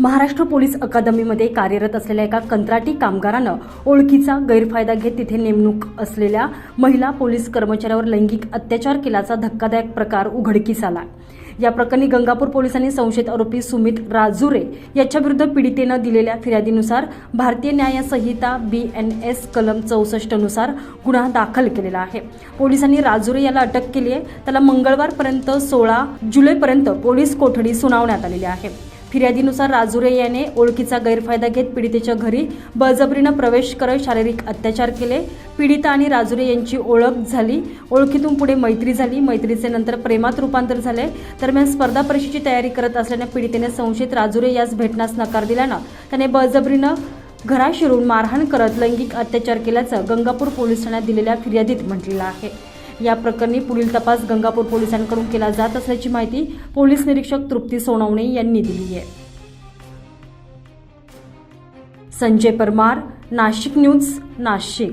Maharashtra police अकादमीमध्ये कार्यरत असलेल्या एका कंत्राटी कामगारानं ओळखीचा गैरफायदा घेत तिथे नेमणूक असलेल्या महिला पोलीस कर्मचाऱ्यावर लैंगिक अत्याचार केल्याचा धक्कादायक प्रकार उघडकीस आला. या प्रकरणी गंगापूर पोलिसांनी संशयित आरोपी सुमित राजुरे याच्याविरुद्ध पीडितेनं दिलेल्या फिर्यादीनुसार भारतीय न्याय संहिता बी एन एस कलम चौसष्टनुसार गुन्हा दाखल केलेला आहे. पोलिसांनी राजुरे याला अटक केली आहे. त्याला मंगळवारपर्यंत सोळा जुलैपर्यंत पोलीस कोठडी सुनावण्यात आलेली आहे. फिर्यादीनुसार राजुरे याने ओळखीचा गैरफायदा घेत पीडितेच्या घरी बळजबरीनं प्रवेश करत शारीरिक अत्याचार केले. पीडिता आणि राजुरे यांची ओळख झाली. ओळखीतून पुढे मैत्री झाली. मैत्रीचे नंतर प्रेमात रूपांतर झाले. दरम्यान स्पर्धा परीक्षेची तयारी करत असल्याने पीडितेने संशयित राजुरे यास भेटण्यास नकार दिल्यानं त्याने बळजबरीनं घराशिरून मारहाण करत लैंगिक अत्याचार केल्याचं गंगापूर पोलीस ठाण्यात दिलेल्या फिर्यादीत म्हटलेलं आहे. या प्रकरणी पुढील तपास गंगापूर पोलिसांकडून केला जात असल्याची माहिती पोलीस निरीक्षक तृप्ती सोनवणे यांनी दिली आहे. संजय परमार नाशिक न्यूज नाशिक.